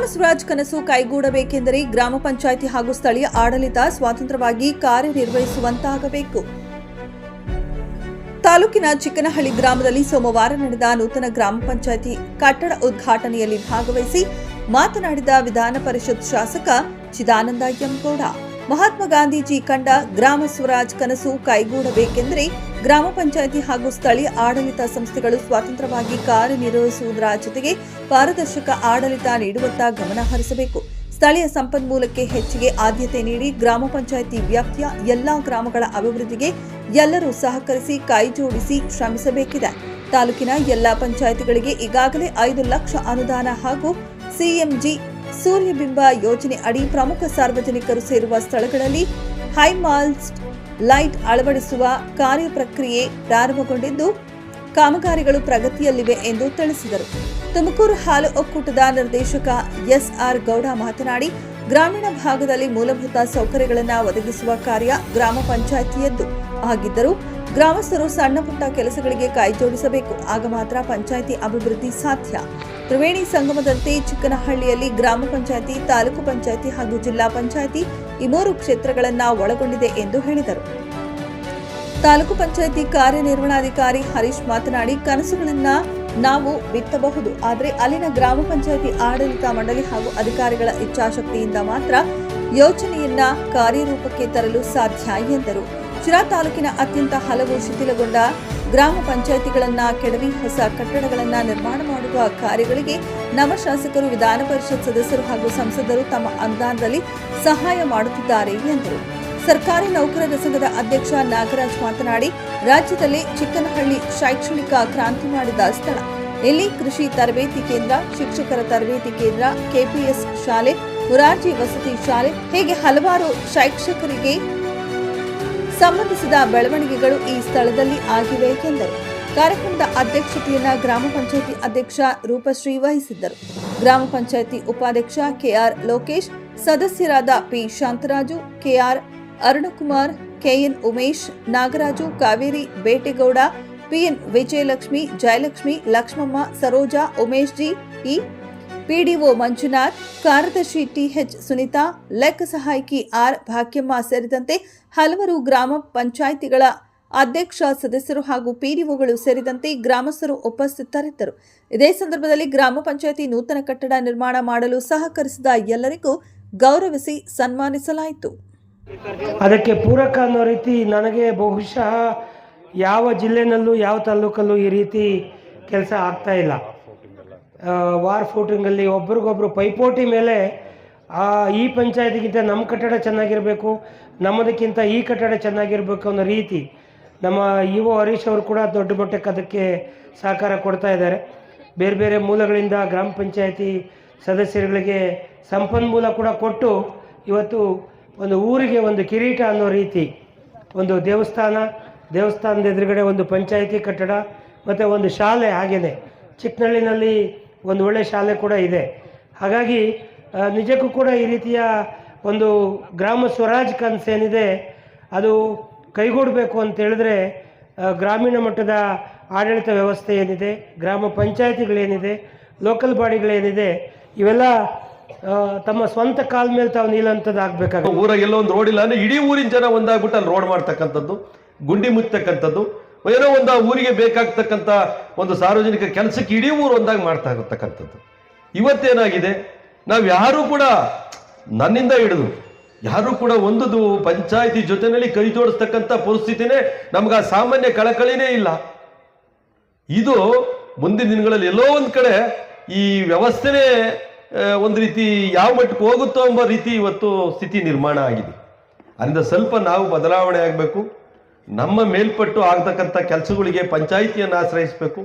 ಗ್ರಾಮ ಸ್ವರಾಜ್ ಕನಸು ಕೈಗೂಡಬೇಕೆಂದರೆ ಗ್ರಾಮ ಪಂಚಾಯಿತಿ ಹಾಗೂ ಸ್ಥಳೀಯ ಆಡಳಿತ ಸ್ವತಂತ್ರವಾಗಿ ಕಾರ್ಯನಿರ್ವಹಿಸುವಂತಾಗಬೇಕು. ತಾಲೂಕಿನ ಚಿಕ್ಕನಹಳ್ಳಿ ಗ್ರಾಮದಲ್ಲಿ ಸೋಮವಾರ ನಡೆದ ನೂತನ ಗ್ರಾಮ ಪಂಚಾಯಿತಿ ಕಟ್ಟಡ ಉದ್ಘಾಟನೆಯಲ್ಲಿ ಭಾಗವಹಿಸಿ ಮಾತನಾಡಿದ ವಿಧಾನ ಪರಿಷತ್ ಶಾಸಕ ಚಿದಾನಂದ ಎಂಗೌಡ ಮಹಾತ್ಮ ಗಾಂಧೀಜಿ ಕಂಡ ಗ್ರಾಮ ಸ್ವರಾಜ್ ಕನಸು ಕೈಗೂಡಬೇಕೆಂದರೆ ಗ್ರಾಮ ಪಂಚಾಯಿತಿ ಹಾಗೂ ಸ್ಥಳೀಯ ಆಡಳಿತ ಸಂಸ್ಥೆಗಳು ಸ್ವತಂತ್ರವಾಗಿ ಕಾರ್ಯನಿರ್ವಹಿಸುವುದರ ಜೊತೆಗೆ ಪಾರದರ್ಶಕ ಆಡಳಿತ ನೀಡುವತ್ತ ಗಮನ ಹರಿಸಬೇಕು. ಸ್ಥಳೀಯ ಸಂಪನ್ಮೂಲಕ್ಕೆ ಹೆಚ್ಚಿಗೆ ಆದ್ಯತೆ ನೀಡಿ ಗ್ರಾಮ ಪಂಚಾಯಿತಿ ವ್ಯಾಪ್ತಿಯ ಎಲ್ಲಾ ಗ್ರಾಮಗಳ ಅಭಿವೃದ್ಧಿಗೆ ಎಲ್ಲರೂ ಸಹಕರಿಸಿ ಕೈಜೋಡಿಸಿ ಶ್ರಮಿಸಬೇಕಿದೆ. ತಾಲೂಕಿನ ಎಲ್ಲಾ ಪಂಚಾಯಿತಿಗಳಿಗೆ ಈಗಾಗಲೇ ಐದು ಲಕ್ಷ ಅನುದಾನ ಹಾಗೂ ಸಿಎಂಜಿ ಸೂರ್ಯಬಿಂಬ ಯೋಜನೆ ಅಡಿ ಪ್ರಮುಖ ಸಾರ್ವಜನಿಕರು ಸೇರುವ ಸ್ಥಳಗಳಲ್ಲಿ ಹೈಮಾಲ್ಸ್ಟ್ ಲೈಟ್ ಅಳವಡಿಸುವ ಕಾರ್ಯ ಪ್ರಕ್ರಿಯೆ ಪ್ರಾರಂಭಗೊಂಡಿದ್ದು, ಕಾಮಗಾರಿಗಳು ಪ್ರಗತಿಯಲ್ಲಿವೆ ಎಂದು ತಿಳಿಸಿದರು. ತುಮಕೂರು ಹಾಲು ಒಕ್ಕೂಟದ ನಿರ್ದೇಶಕ ಎಸ್ಆರ್ ಗೌಡ ಮಾತನಾಡಿ, ಗ್ರಾಮೀಣ ಭಾಗದಲ್ಲಿ ಮೂಲಭೂತ ಸೌಕರ್ಯಗಳನ್ನು ಒದಗಿಸುವ ಕಾರ್ಯ ಗ್ರಾಮ ಪಂಚಾಯಿತಿಯದ್ದು ಆಗಿದ್ದರೂ, ಗ್ರಾಮಸ್ಥರು ಸಣ್ಣ ಪುಟ್ಟ ಕೆಲಸಗಳಿಗೆ ಕೈಜೋಡಿಸಬೇಕು ಆಗ ಮಾತ್ರ ಪಂಚಾಯಿತಿ ಅಭಿವೃದ್ಧಿ ಸಾಧ್ಯ. ತ್ರಿವೇಣಿ ಸಂಗಮದಂತೆ ಚಿಕ್ಕನಹಳ್ಳಿಯಲ್ಲಿ ಗ್ರಾಮ ಪಂಚಾಯಿತಿ, ತಾಲೂಕು ಪಂಚಾಯಿತಿ ಹಾಗೂ ಜಿಲ್ಲಾ ಪಂಚಾಯಿತಿ ಈ ಮೂರು ಕ್ಷೇತ್ರಗಳನ್ನು ಒಳಗೊಂಡಿದೆ ಎಂದು ಹೇಳಿದರು. ತಾಲೂಕು ಪಂಚಾಯಿತಿ ಕಾರ್ಯನಿರ್ವಹಣಾಧಿಕಾರಿ ಹರೀಶ್ ಮಾತನಾಡಿ, ಕನಸುಗಳನ್ನ ನಾವು ಬಿತ್ತಬಹುದು, ಆದರೆ ಅಲ್ಲಿನ ಗ್ರಾಮ ಪಂಚಾಯಿತಿ ಆಡಳಿತ ಮಂಡಳಿ ಹಾಗೂ ಅಧಿಕಾರಿಗಳ ಇಚ್ಛಾಶಕ್ತಿಯಿಂದ ಮಾತ್ರ ಯೋಜನೆಯನ್ನ ಕಾರ್ಯರೂಪಕ್ಕೆ ತರಲು ಸಾಧ್ಯ ಎಂದರು. ಶಿರಾ ತಾಲೂಕಿನ ಅತ್ಯಂತ ಹಲವು ಶಿಥಿಲಗೊಂಡ ಗ್ರಾಮ ಪಂಚಾಯಿತಿಗಳನ್ನ ಕೆಡವಿ ಹೊಸ ಕಟ್ಟಡಗಳನ್ನ ನಿರ್ಮಾಣ ಮಾಡುವ ಕಾರ್ಯಗಳಿಗೆ ನವ ಶಾಸಕರು ವಿಧಾನ ಪರಿಷತ್ ಸದಸ್ಯರು ಹಾಗೂ ಸಂಸದರು ತಮ್ಮ ಅನುದಾನದಲ್ಲಿ ಸಹಾಯ ಮಾಡುತ್ತಿದ್ದಾರೆ ಎಂದರು. ಸರ್ಕಾರಿ ನೌಕರರ ಸಂಘದ ಅಧ್ಯಕ್ಷ ನಾಗರಾಜ್ ಮಾತನಾಡಿ, ರಾಜ್ಯದಲ್ಲಿ ಚಿಕ್ಕನಹಳ್ಳಿ ಶೈಕ್ಷಣಿಕ ಕ್ರಾಂತಿ ಮಾಡಿದ ಸ್ಥಳ. ಇಲ್ಲಿ ಕೃಷಿ ತರಬೇತಿ ಕೇಂದ್ರ, ಶಿಕ್ಷಕರ ತರಬೇತಿ ಕೇಂದ್ರ, ಕೆಪಿಎಸ್ ಶಾಲೆ ಮುರಾರ್ಜಿ ವಸತಿ ಶಾಲೆ, ಹೀಗೆ ಹಲವಾರು ಶೈಕ್ಷಕರಿಗೆ ಸಂಬಂಧಿಸಿದ ಬೆಳವಣಿಗೆಗಳು ಈ ಸ್ಥಳದಲ್ಲಿ ಆಗಿವೆ ಎಂದರು. ಕಾರ್ಯಕ್ರಮದ ಅಧ್ಯಕ್ಷತೆಯನ್ನು ಗ್ರಾಮ ಪಂಚಾಯಿತಿ ಅಧ್ಯಕ್ಷ ರೂಪಶ್ರೀ ವಹಿಸಿದ್ದರು. ಗ್ರಾಮ ಪಂಚಾಯಿತಿ ಉಪಾಧ್ಯಕ್ಷ ಕೆಆರ್ ಲೋಕೇಶ್, ಸದಸ್ಯರಾದ P Shantaraju, KR Arunakumar, KN Umesh, Nagaraju, Kaveri Betegowda, PN Vijayalakshmi, Jayalakshmi, Lakshmamma, Saroja, Umesh G, E PDO Manjunath, ಕಾರ್ಯದರ್ಶಿ ಟಿಎಚ್ ಸುನೀತಾ, ಲೆಕ್ಕ ಸಹಾಯಕಿ ಆರ್ ಭಾಗ್ಯಮ್ಮ ಸೇರಿದಂತೆ ಹಲವರು ಗ್ರಾಮ ಪಂಚಾಯಿತಿಗಳ ಅಧ್ಯಕ್ಷ ಸದಸ್ಯರು ಹಾಗೂ ಪಿಡಿಒಗಳು ಸೇರಿದಂತೆ ಗ್ರಾಮಸ್ಥರು ಉಪಸ್ಥಿತರಿದ್ದರು. ಇದೇ ಸಂದರ್ಭದಲ್ಲಿ ಗ್ರಾಮ ಪಂಚಾಯಿತಿ ನೂತನ ಕಟ್ಟಡ ನಿರ್ಮಾಣ ಮಾಡಲು ಸಹಕರಿಸಿದ ಎಲ್ಲರಿಗೂ ಗೌರವಿಸಿ ಸನ್ಮಾನಿಸಲಾಯಿತು. ಅದಕ್ಕೆ ಪೂರಕ ಅನ್ನೋ ರೀತಿ ನನಗೆ ಬಹುಶಃ ಯಾವ ಜಿಲ್ಲೆನಲ್ಲೂ ಯಾವ ತಾಲೂಕಲ್ಲೂ ಈ ರೀತಿ ಕೆಲಸ ಆಗ್ತಾ ಇಲ್ಲ. ವಾರ್ ಫೋಟಿಂಗಲ್ಲಿ ಒಬ್ರಿಗೊಬ್ರು ಪೈಪೋಟಿ ಮೇಲೆ ಆ, ಈ ಪಂಚಾಯತಿಗಿಂತ ನಮ್ಮ ಕಟ್ಟಡ ಚೆನ್ನಾಗಿರಬೇಕು ನಮ್ಮದಕ್ಕಿಂತ ಈ ಕಟ್ಟಡ ಚೆನ್ನಾಗಿರಬೇಕು ಅನ್ನೋ ರೀತಿ ನಮ್ಮ ಇ ಒ ಹರೀಶ್ ಅವರು ಕೂಡ ದೊಡ್ಡ ಮಟ್ಟಕ್ಕೆ ಅದಕ್ಕೆ ಸಹಕಾರ ಕೊಡ್ತಾ ಇದ್ದಾರೆ. ಬೇರೆ ಬೇರೆ ಮೂಲಗಳಿಂದ ಗ್ರಾಮ ಪಂಚಾಯತಿ ಸದಸ್ಯರುಗಳಿಗೆ ಸಂಪನ್ಮೂಲ ಕೂಡ ಕೊಟ್ಟು ಇವತ್ತು ಒಂದು ಊರಿಗೆ ಒಂದು ಕಿರೀಟ ಅನ್ನೋ ರೀತಿ ಒಂದು ದೇವಸ್ಥಾನ, ದೇವಸ್ಥಾನದ ಎದುರುಗಡೆ ಒಂದು ಪಂಚಾಯಿತಿ ಕಟ್ಟಡ ಮತ್ತು ಒಂದು ಶಾಲೆ ಹಾಗೇನೆ. ಚಿಕ್ಕನಳ್ಳಿನಲ್ಲಿ ಒಂದು ಒಳ್ಳೆಯ ಶಾಲೆ ಕೂಡ ಇದೆ. ಹಾಗಾಗಿ ನಿಜಕ್ಕೂ ಕೂಡ ಈ ರೀತಿಯ ಒಂದು ಗ್ರಾಮ ಸ್ವರಾಜ್ ಕನಸೇನಿದೆ. ಅದು ಕೈಗೂಡಬೇಕು ಅಂತ ಹೇಳಿದ್ರೆ ಗ್ರಾಮೀಣ ಮಟ್ಟದ ಆಡಳಿತ ವ್ಯವಸ್ಥೆ ಏನಿದೆ, ಗ್ರಾಮ ಪಂಚಾಯತಿಗಳೇನಿದೆ ಲೋಕಲ್ ಬಾಡಿಗಳೇನಿದೆ, ಇವೆಲ್ಲ ತಮ್ಮ ಸ್ವಂತ ಕಾಲ ಮೇಲೆ ತಾವು ನಿಲ್ಲಂಥದ್ದು ಊರಾಗ ಎಲ್ಲೋ ಒಂದು ರೋಡ್ ಇಲ್ಲ ಅಂದ್ರೆ ಇಡೀ ಊರಿನ ಜನ ಒಂದಾಗ್ಬಿಟ್ಟು ಅಲ್ಲಿ ರೋಡ್ ಮಾಡ್ತಕ್ಕಂಥದ್ದು, ಗುಂಡಿ ಮುಚ್ಚತಕ್ಕಂಥದ್ದು, ಏನೋ ಒಂದು ಊರಿಗೆ ಬೇಕಾಗ್ತಕ್ಕಂಥ ಒಂದು ಸಾರ್ವಜನಿಕ ಕೆಲಸಕ್ಕೆ ಇಡೀ ಊರು ಒಂದಾಗಿ ಮಾಡ್ತಾ ಇರತಕ್ಕಂಥದ್ದು ಇವತ್ತೇನಾಗಿದೆ ನಾವು ಯಾರೂ ಕೂಡ ನನ್ನಿಂದ ಹಿಡಿದು ಯಾರು ಕೂಡ ಒಂದು ಪಂಚಾಯಿತಿ ಜೊತೆನಲ್ಲಿ ಕೈ ಜೋಡಿಸ್ತಕ್ಕಂಥ ಪರಿಸ್ಥಿತಿನೇ ನಮ್ಗೆ ಆ ಸಾಮಾನ್ಯ ಕಳಕಳಿನೇ ಇಲ್ಲ. ಇದು ಮುಂದಿನ ದಿನಗಳಲ್ಲಿ ಎಲ್ಲೋ ಒಂದು ಕಡೆ ಈ ವ್ಯವಸ್ಥೆನೇ ಒಂದು ರೀತಿ ಯಾವ ಮಟ್ಟಕ್ಕೆ ಹೋಗುತ್ತೋ ಎಂಬ ರೀತಿ ಇವತ್ತು ಸ್ಥಿತಿ ನಿರ್ಮಾಣ ಆಗಿದೆ. ಅದರಿಂದ ಸ್ವಲ್ಪ ನಾವು ಬದಲಾವಣೆ ಆಗಬೇಕು. ನಮ್ಮ ಮೇಲ್ಪಟ್ಟು ಆಗ್ತಕ್ಕಂಥ ಕೆಲಸಗಳಿಗೆ ಪಂಚಾಯಿತಿಯನ್ನು ಆಶ್ರಯಿಸಬೇಕು.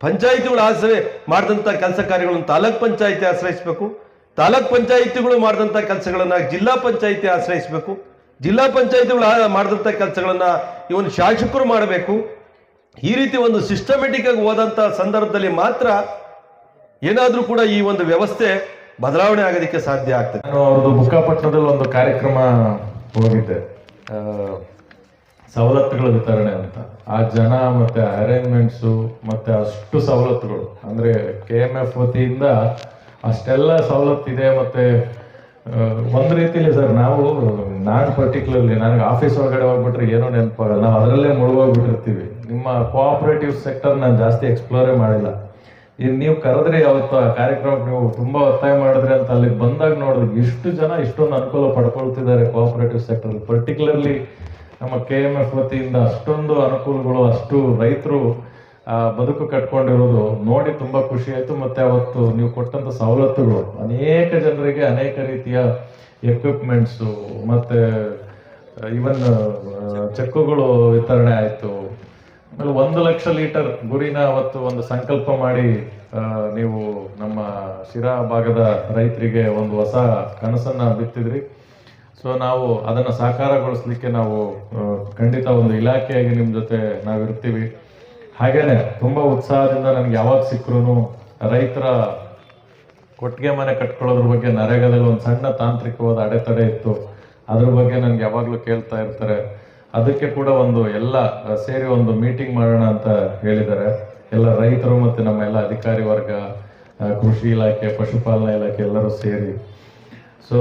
ಪಂಚಾಯಿತಿಗಳು ಆಶ್ರಯ ಮಾಡಿದಂಥ ಕೆಲಸ ಕಾರ್ಯಗಳನ್ನು ತಾಲೂಕ್ ಪಂಚಾಯಿತಿ ಆಶ್ರಯಿಸಬೇಕು. ತಾಲೂಕ್ ಪಂಚಾಯಿತಿಗಳು ಮಾಡಿದಂಥ ಕೆಲಸಗಳನ್ನ ಜಿಲ್ಲಾ ಪಂಚಾಯಿತಿ ಆಶ್ರಯಿಸಬೇಕು. ಜಿಲ್ಲಾ ಪಂಚಾಯಿತಿಗಳು ಮಾಡಿದಂಥ ಕೆಲಸಗಳನ್ನ ಇವನು ಶಾಸಕರು ಮಾಡಬೇಕು. ಈ ರೀತಿ ಒಂದು ಸಿಸ್ಟಮೆಟಿಕ್ ಆಗಿ ಹೋದಂಥ ಸಂದರ್ಭದಲ್ಲಿ ಮಾತ್ರ ಏನಾದರೂ ಕೂಡ ಈ ಒಂದು ವ್ಯವಸ್ಥೆ ಬದಲಾವಣೆ ಆಗೋದಕ್ಕೆ ಸಾಧ್ಯ ಆಗ್ತದೆ. ನಾನು ಅವ್ರದ್ದು ಬುಕ್ಕಾಪಟ್ಟಣದಲ್ಲಿ ಒಂದು ಕಾರ್ಯಕ್ರಮ ಹೋಗಿದ್ದೆ. ಸವಲತ್ತುಗಳ ವಿತರಣೆ ಅಂತ. ಆ ಜನ ಮತ್ತೆ ಅರೇಂಜ್ಮೆಂಟ್ಸು ಮತ್ತೆ ಅಷ್ಟು ಸವಲತ್ತುಗಳು. ಅಂದ್ರೆ ಕೆ ಎಂ ಎಫ್ ವತಿಯಿಂದ ಅಷ್ಟೆಲ್ಲ ಸವಲತ್ತಿದೆ ಮತ್ತೆ ಒಂದು ರೀತಿಲಿ ಸರ್, ನಾವು, ನಾನು ಪರ್ಟಿಕ್ಯುಲರ್ಲಿ ನನಗೆ ಆಫೀಸ್ ಒಳಗಡೆ ಹೋಗ್ಬಿಟ್ರೆ ಏನೋ ನೆನಪಾಗಲ್ಲ ನಾವು ಅದರಲ್ಲೇ ಮುಳುಗೋಗ್ಬಿಟ್ಟಿರ್ತೀವಿ. ನಿಮ್ಮ ಕೋಆಪರೇಟಿವ್ ಸೆಕ್ಟರ್ ನಾನು ಜಾಸ್ತಿ ಎಕ್ಸ್ಪ್ಲೋರೇ ಮಾಡಿಲ್ಲ. ಇನ್ನು ನೀವು ಕರೆದ್ರಿ ಅವತ್ತು ಆ ಕಾರ್ಯಕ್ರಮಕ್ಕೆ ನೀವು ತುಂಬಾ ಒತ್ತಾಯ ಮಾಡಿದ್ರಿ ಅಂತ ಅಲ್ಲಿಗೆ ಬಂದಾಗ ನೋಡಿದ್ರೆ ಇಷ್ಟು ಜನ ಇಷ್ಟೊಂದು ಅನುಕೂಲ ಪಡ್ಕೊಳ್ತಿದ್ದಾರೆ ಕೋಆಪರೇಟಿವ್ ಸೆಕ್ಟರ್ ಪರ್ಟಿಕ್ಯುಲರ್ಲಿ ನಮ್ಮ ಕೆ ಎಂ ಎಫ್ ವತಿಯಿಂದ ಅಷ್ಟೊಂದು ಅನುಕೂಲಗಳು, ಅಷ್ಟು ರೈತರು ಬದುಕು ಕಟ್ಕೊಂಡಿರೋದು ನೋಡಿ ತುಂಬಾ ಖುಷಿ ಆಯ್ತು. ಮತ್ತೆ ಅವತ್ತು ನೀವು ಕೊಟ್ಟಂತ ಸವಲತ್ತುಗಳು, ಅನೇಕ ಜನರಿಗೆ ಅನೇಕ ರೀತಿಯ ಎಕ್ವಿಪ್ಮೆಂಟ್ಸು ಮತ್ತೆ ಇವನ್ ಚೆಕ್ಕುಗಳು ವಿತರಣೆ ಆಯ್ತು. ಆಮೇಲೆ ಒಂದು ಲಕ್ಷ ಲೀಟರ್ ಗುರಿನ ಅವತ್ತು ಒಂದು ಸಂಕಲ್ಪ ಮಾಡಿ ನೀವು ನಮ್ಮ ಶಿರಾ ಭಾಗದ ರೈತರಿಗೆ ಒಂದು ಹೊಸ ಕನಸನ್ನ ಬಿತ್ತಿದ್ರಿ. ಸೊ ನಾವು ಅದನ್ನ ಸಾಕಾರಗೊಳಿಸ್ಲಿಕ್ಕೆ ನಾವು ಖಂಡಿತ ಒಂದು ಇಲಾಖೆಯಾಗಿ ನಿಮ್ ಜೊತೆ ನಾವಿರ್ತೀವಿ. ಹಾಗೇನೆ, ತುಂಬಾ ಉತ್ಸಾಹದಿಂದ ನನ್ಗೆ ಯಾವಾಗ ಸಿಕ್ಕರು ರೈತರ ಕೊಟ್ಟಿಗೆ ಮನೆ ಕಟ್ಕೊಳ್ಳೋದ್ರ ಬಗ್ಗೆ ನರೇಗಾದಲ್ಲಿ ಒಂದು ಸಣ್ಣ ತಾಂತ್ರಿಕವಾದ ಅಡೆತಡೆ ಇತ್ತು. ಅದ್ರ ಬಗ್ಗೆ ನನ್ಗೆ ಯಾವಾಗ್ಲೂ ಕೇಳ್ತಾ ಇರ್ತಾರೆ. ಅದಕ್ಕೆ ಕೂಡ ಒಂದು ಎಲ್ಲ ಸೇರಿ ಒಂದು ಮೀಟಿಂಗ್ ಮಾಡೋಣ ಅಂತ ಹೇಳಿದ್ದಾರೆ. ಎಲ್ಲ ರೈತರು ಮತ್ತೆ ನಮ್ಮ ಎಲ್ಲ ಅಧಿಕಾರಿ ವರ್ಗ ಕೃಷಿ ಇಲಾಖೆ, ಪಶುಪಾಲನಾ ಇಲಾಖೆ ಎಲ್ಲರೂ ಸೇರಿ. ಸೊ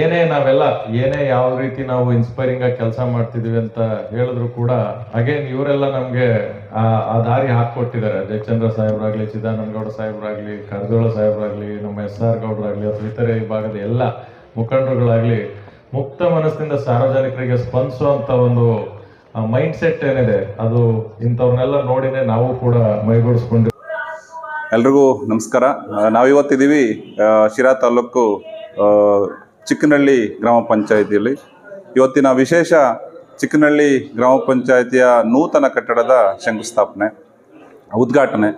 ಏನೇ ನಾವೆಲ್ಲ, ಏನೇ ಯಾವ ರೀತಿ ನಾವು ಇನ್ಸ್ಪೈರಿಂಗ್ ಆಗಿ ಕೆಲಸ ಮಾಡ್ತಿದೀವಿ ಅಂತ ಹೇಳಿದ್ರು ಕೂಡ ಅಗೇನ್ ಇವರೆಲ್ಲ ನಮ್ಗೆ ಆ ದಾರಿ ಹಾಕೊಟ್ಟಿದ್ದಾರೆ ಜಯಚಂದ್ರ ಸಾಹೇಬ್ರಾಗ್ಲಿ, ಚಿದಾನಂದಗೌಡ ಸಾಹೇಬ್ರಾಗ್ಲಿ ಕರ್ಜೋಳ ಸಾಹೇಬ್ರಾಗ್ಲಿ, ನಮ್ಮ ಎಸ್ ಆರ್ ಗೌಡ್ರಾಗ್ಲಿ ಅಥವಾ ಇತರೆ ಈ ಭಾಗದ ಎಲ್ಲ ಮುಖಂಡರುಗಳಾಗ್ಲಿ, ಮುಕ್ತ ಮನಸ್ಸಿನಿಂದ ಸಾರ್ವಜನಿಕರಿಗೆ ಸ್ಪಂದಿಸುವಂತ ಒಂದು ಮೈಂಡ್ ಸೆಟ್ ಏನಿದೆ, ಅದು ಇಂಥವ್ರನ್ನೆಲ್ಲ ನೋಡಿನೇ ನಾವು ಕೂಡ ಮೈಗೂಡಿಸ್ಕೊಂಡು ಎಲ್ರಿಗೂ ನಮಸ್ಕಾರ. ನಾವಿವತ್ತಿದ್ದೀವಿ ಶಿರಾ ತಾಲೂಕು ಚಿಕ್ಕನಹಳ್ಳಿ ಗ್ರಾಮ ಪಂಚಾಯಿತಿಯಲ್ಲಿ ಇವತ್ತಿನ ವಿಶೇಷ ಚಿಕ್ಕನಹಳ್ಳಿ ಗ್ರಾಮ ಪಂಚಾಯಿತಿಯ ನೂತನ ಕಟ್ಟಡದ ಶಂಕುಸ್ಥಾಪನೆ, ಉದ್ಘಾಟನೆ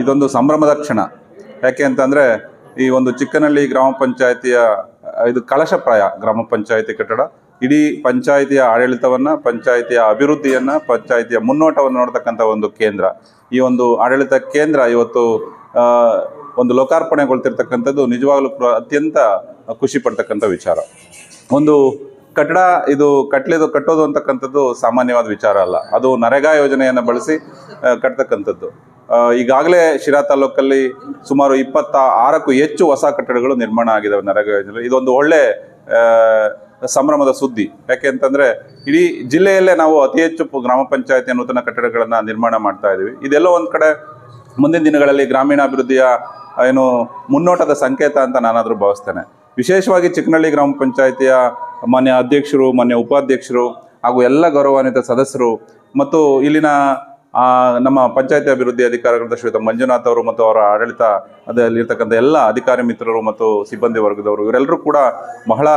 ಇದೊಂದು ಸಂಭ್ರಮದ ಕ್ಷಣ. ಯಾಕೆ ಅಂತಂದರೆ ಈ ಒಂದು ಚಿಕ್ಕನಹಳ್ಳಿ ಗ್ರಾಮ ಪಂಚಾಯಿತಿಯ, ಇದು ಕಳಶಪ್ರಾಯ ಗ್ರಾಮ ಪಂಚಾಯಿತಿ ಕಟ್ಟಡ. ಇಡೀ ಪಂಚಾಯಿತಿಯ ಆಡಳಿತವನ್ನು, ಪಂಚಾಯಿತಿಯ ಅಭಿವೃದ್ಧಿಯನ್ನು, ಪಂಚಾಯಿತಿಯ ಮುನ್ನೋಟವನ್ನು ನೋಡ್ತಕ್ಕಂಥ ಒಂದು ಕೇಂದ್ರ. ಈ ಒಂದು ಆಡಳಿತ ಕೇಂದ್ರ ಇವತ್ತು ಒಂದು ಲೋಕಾರ್ಪಣೆಗೊಳ್ತಿರ್ತಕ್ಕಂಥದ್ದು ನಿಜವಾಗ್ಲೂ ಕೂಡ ಅತ್ಯಂತ ಖುಷಿ ಪಡ್ತಕ್ಕಂಥ ವಿಚಾರ. ಒಂದು ಕಟ್ಟಡ ಇದು ಕಟ್ಟಲೇದು ಕಟ್ಟೋದು ಅಂತಕ್ಕಂಥದ್ದು ಸಾಮಾನ್ಯವಾದ ವಿಚಾರ ಅಲ್ಲ. ಅದು ನರೇಗಾ ಯೋಜನೆಯನ್ನು ಬಳಸಿ ಕಟ್ತಕ್ಕಂಥದ್ದು. ಈಗಾಗಲೇ ಶಿರಾ ತಾಲೂಕಲ್ಲಿ ಸುಮಾರು ಇಪ್ಪತ್ತ ಆರಕ್ಕೂ ಹೆಚ್ಚು ಹೊಸ ಕಟ್ಟಡಗಳು ನಿರ್ಮಾಣ ಆಗಿದ್ದಾವೆ ನರೇಗಾ ಯೋಜನೆ ಇದೊಂದು ಒಳ್ಳೆ ಸಂಭ್ರಮದ ಸುದ್ದಿ. ಯಾಕೆ ಅಂತಂದ್ರೆ, ಇಡೀ ಜಿಲ್ಲೆಯಲ್ಲೇ ನಾವು ಅತಿ ಹೆಚ್ಚು ಗ್ರಾಮ ಪಂಚಾಯತಿ ನೂತನ ಕಟ್ಟಡಗಳನ್ನು ನಿರ್ಮಾಣ ಮಾಡ್ತಾ ಇದ್ದೀವಿ ಇದೆಲ್ಲ ಒಂದು ಕಡೆ ಮುಂದಿನ ದಿನಗಳಲ್ಲಿ ಗ್ರಾಮೀಣಾಭಿವೃದ್ಧಿಯ ಏನು ಮುನ್ನೋಟದ ಸಂಕೇತ ಅಂತ ನಾನಾದರೂ ಭಾವಿಸ್ತೇನೆ. ವಿಶೇಷವಾಗಿ ಚಿಕ್ಕನಹಳ್ಳಿ ಗ್ರಾಮ ಪಂಚಾಯಿತಿಯ ಮಾನ್ಯ ಅಧ್ಯಕ್ಷರು, ಮಾನ್ಯ ಉಪಾಧ್ಯಕ್ಷರು ಹಾಗೂ ಎಲ್ಲ ಗೌರವಾನ್ವಿತ ಸದಸ್ಯರು ಮತ್ತು ಇಲ್ಲಿನ ನಮ್ಮ ಪಂಚಾಯತಿ ಅಭಿವೃದ್ಧಿ ಅಧಿಕಾರಿಗಳಾದ ಶ್ರೀಯುತ ಮಂಜುನಾಥ್ ಅವರು ಮತ್ತು ಅವರ ಆಡಳಿತ ಅದರಲ್ಲಿರ್ತಕ್ಕಂಥ ಎಲ್ಲ ಅಧಿಕಾರಿ ಮಿತ್ರರು ಮತ್ತು ಸಿಬ್ಬಂದಿ ವರ್ಗದವರು, ಇವರೆಲ್ಲರೂ ಕೂಡ ಬಹಳ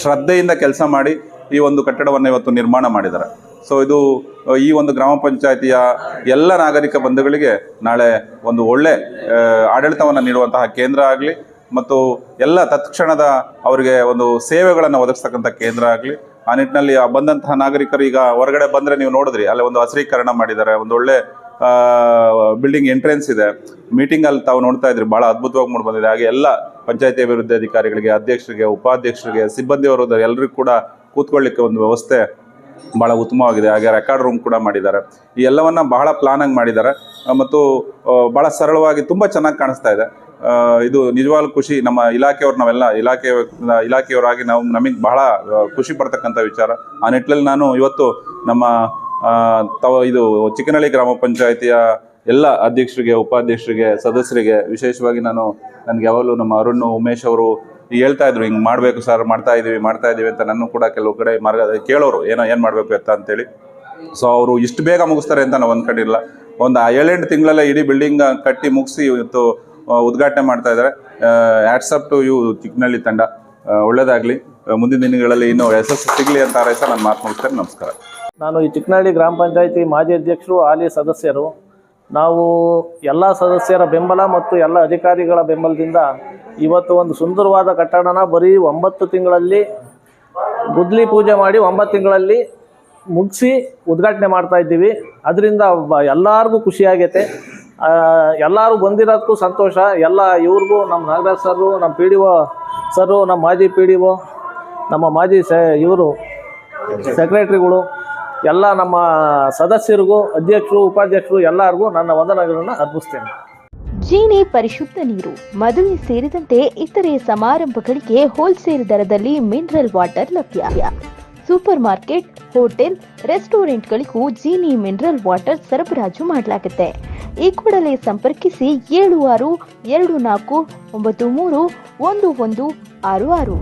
ಶ್ರದ್ಧೆಯಿಂದ ಕೆಲಸ ಮಾಡಿ ಈ ಒಂದು ಕಟ್ಟಡವನ್ನು ಇವತ್ತು ನಿರ್ಮಾಣ ಮಾಡಿದ್ದಾರೆ. ಸೊ ಇದು ಈ ಒಂದು ಗ್ರಾಮ ಪಂಚಾಯತಿಯ ಎಲ್ಲ ನಾಗರಿಕ ಬಂಧುಗಳಿಗೆ ನಾಳೆ ಒಂದು ಒಳ್ಳೆ ಆಡಳಿತವನ್ನು ನೀಡುವಂತಹ ಕೇಂದ್ರ ಆಗಲಿ ಮತ್ತು ಎಲ್ಲ ತತ್ಕ್ಷಣದ ಅವರಿಗೆ ಒಂದು ಸೇವೆಗಳನ್ನು ಒದಗಿಸ್ತಕ್ಕಂಥ ಕೇಂದ್ರ ಆಗಲಿ, ಆ ನಿಟ್ಟಿನಲ್ಲಿ ಬಂದಂತಹ ನಾಗರಿಕರು ಈಗ ಹೊರಗಡೆ ಬಂದರೆ ನೀವು ನೋಡಿದ್ರಿ, ಅಲ್ಲಿ ಒಂದು ಹಸಿರೀಕರಣ ಮಾಡಿದ್ದಾರೆ, ಒಂದು ಒಳ್ಳೆ ಬಿಲ್ಡಿಂಗ್ ಎಂಟ್ರೆನ್ಸ್ ಇದೆ. ಮೀಟಿಂಗಲ್ಲಿ ತಾವು ನೋಡ್ತಾ ಇದ್ರಿ, ಭಾಳ ಅದ್ಭುತವಾಗಿ ಮೂಡಿ ಬಂದಿದೆ. ಹಾಗೆ ಎಲ್ಲ ಪಂಚಾಯತಿ ಅಭಿವೃದ್ಧಿ ಅಧಿಕಾರಿಗಳಿಗೆ, ಅಧ್ಯಕ್ಷರಿಗೆ, ಉಪಾಧ್ಯಕ್ಷರಿಗೆ, ಸಿಬ್ಬಂದಿ ವರ್ಗದ ಎಲ್ಲರಿಗೂ ಕೂಡ ಕೂತ್ಕೊಳ್ಳಿಕ್ಕೆ ಒಂದು ವ್ಯವಸ್ಥೆ ಬಹಳ ಉತ್ತಮವಾಗಿದೆ. ಹಾಗೆ ರೆಕಾರ್ಡ್ ರೂಮ್ ಕೂಡ ಮಾಡಿದ್ದಾರೆ. ಈ ಎಲ್ಲವನ್ನ ಬಹಳ ಪ್ಲಾನಾಗಿ ಮಾಡಿದ್ದಾರೆ. ಮತ್ತು ಭಾಳ ಸರಳವಾಗಿ ತುಂಬಾ ಚೆನ್ನಾಗಿ ಕಾಣಿಸ್ತಾ ಇದೆ. ಇದು ನಿಜವಾಗ್ಲೂ ಖುಷಿ. ನಮ್ಮ ಇಲಾಖೆಯವ್ರು ನಾವೆಲ್ಲ, ಇಲಾಖೆ, ಇಲಾಖೆಯವರಾಗಿ ನಾವು ನಮಗೆ ಬಹಳ ಖುಷಿ ಪಡ್ತಕ್ಕಂಥ ವಿಚಾರ. ಆ ನಿಟ್ಟಿನಲ್ಲಿ ನಾನು ಇವತ್ತು ನಮ್ಮ ತವ ಇದು ಚಿಕ್ಕನಹಳ್ಳಿ ಗ್ರಾಮ ಪಂಚಾಯಿತಿಯ ಎಲ್ಲ ಅಧ್ಯಕ್ಷರಿಗೆ, ಉಪಾಧ್ಯಕ್ಷರಿಗೆ, ಸದಸ್ಯರಿಗೆ ವಿಶೇಷವಾಗಿ ನಾನು ನನಗೆ ಯಾವಾಗಲೂ ನಮ್ಮ ಅರುಣ್, ಉಮೇಶ್ ಅವರು ಹೇಳ್ತಾ ಇದ್ರು, ಹಿಂಗೆ ಮಾಡಬೇಕು ಸರ್, ಮಾಡ್ತಾ ಇದೀವಿ ಮಾಡ್ತಾ ಇದೀವಿ ಅಂತ ನನ್ನ ಕೂಡ ಕೆಲವು ಕಡೆ ಮಾರ್ಗ ಕೇಳೋರು, ಏನೋ, ಏನು ಮಾಡಬೇಕು ಅಂತ ಅಂತೇಳಿ ಸೊ ಅವರು ಇಷ್ಟು ಬೇಗ ಮುಗಿಸ್ತಾರೆ ಅಂತ ನಾವು ಅಂದ್ಕೊಂಡಿಲ್ಲ ಒಂದು ಏಳೆಂಟು ತಿಂಗಳಲ್ಲೇ ಇಡೀ ಬಿಲ್ಡಿಂಗ್ ಕಟ್ಟಿ ಮುಗಿಸಿ ಇವತ್ತು ಉದ್ಘಾಟನೆ ಮಾಡ್ತಾ ಇದ್ದಾರೆ ಆಟ್ಸಪ್ ಟು ಯು ಚಿಕ್ಕನಹಳ್ಳಿ ತಂಡ. ಒಳ್ಳೇದಾಗಲಿ. ಮುಂದಿನ ದಿನಗಳಲ್ಲಿ ಇನ್ನೂ ಯಶಸ್ಸು ಸಿಗಲಿ ಅಂತ ಆರೈಸ ನಾನು ಮಾತು ಮುಗಿಸ್ತೇನೆ. ನಮಸ್ಕಾರ. ನಾನು ಈ ಚಿಕ್ಕನಹಳ್ಳಿ ಗ್ರಾಮ ಪಂಚಾಯಿತಿ ಮಾಜಿ ಅಧ್ಯಕ್ಷರು, ಹಾಲಿ ಸದಸ್ಯರು ನಾವು ಎಲ್ಲ ಸದಸ್ಯರ ಬೆಂಬಲ ಮತ್ತು ಎಲ್ಲ ಅಧಿಕಾರಿಗಳ ಬೆಂಬಲದಿಂದ ಇವತ್ತು ಒಂದು ಸುಂದರವಾದ ಕಟ್ಟಡನ ಬರೀ ಒಂಬತ್ತು ತಿಂಗಳಲ್ಲಿ ಗುದ್ಲಿ ಪೂಜೆ ಮಾಡಿ ಒಂಬತ್ತು ತಿಂಗಳಲ್ಲಿ ಮುಗಿಸಿ ಉದ್ಘಾಟನೆ ಮಾಡ್ತಾ ಇದ್ದೀವಿ. ಅದರಿಂದ ಎಲ್ಲರಿಗೂ ಖುಷಿಯಾಗೈತೆ ಎಲ್ಲರೂ ಬಂದಿರೋದಕ್ಕೂ ಸಂತೋಷ. ಎಲ್ಲ ಇವ್ರಿಗೂ ನಮ್ಮ ನಾಗರಾಜ್ ಸರು ನಮ್ಮ ಪಿ ಡಿ ಒ ಸರು ನಮ್ಮ ಮಾಜಿ ಪಿ ಡಿ ಒ, ನಮ್ಮ ಮಾಜಿ ಸೆ, ಇವರು ಸೆಕ್ರೆಟ್ರಿಗಳು ಎಲ್ಲ ನಮ್ಮ ಸದಸ್ಯರಿಗೂ, ಅಧ್ಯಕ್ಷರು, ಉಪಾಧ್ಯಕ್ಷರು ಎಲ್ಲರಿಗೂ ನನ್ನ ವಂದನೆಗಳನ್ನು ಅರ್ಪಿಸ್ತೇನೆ. ಜೀನಿ ಪರಿಶುದ್ಧ ನೀರು, ಮದುವೆ ಸೇರಿದಂತೆ ಇತರೆ ಸಮಾರಂಭಗಳಿಗೆ ಹೋಲ್ಸೇಲ್ ದರದಲ್ಲಿ ಮಿನರಲ್ ವಾಟರ್ ಲಭ್ಯ. ಸೂಪರ್ ಮಾರ್ಕೆಟ್ ಹೋಟೆಲ್ ರೆಸ್ಟೋರೆಂಟ್ಗಳಿಗೂ ಜೀನಿ ಮಿನರಲ್ ವಾಟರ್ ಸರಬರಾಜು ಮಾಡಲಾಗುತ್ತೆ. ಈ ಕೂಡಲೇ ಸಂಪರ್ಕಿಸಿ ಏಳು ಆರು ಎರಡು ನಾಲ್ಕು ಒಂಬತ್ತು ಮೂರು ಒಂದು ಒಂದು ಆರು ಆರು.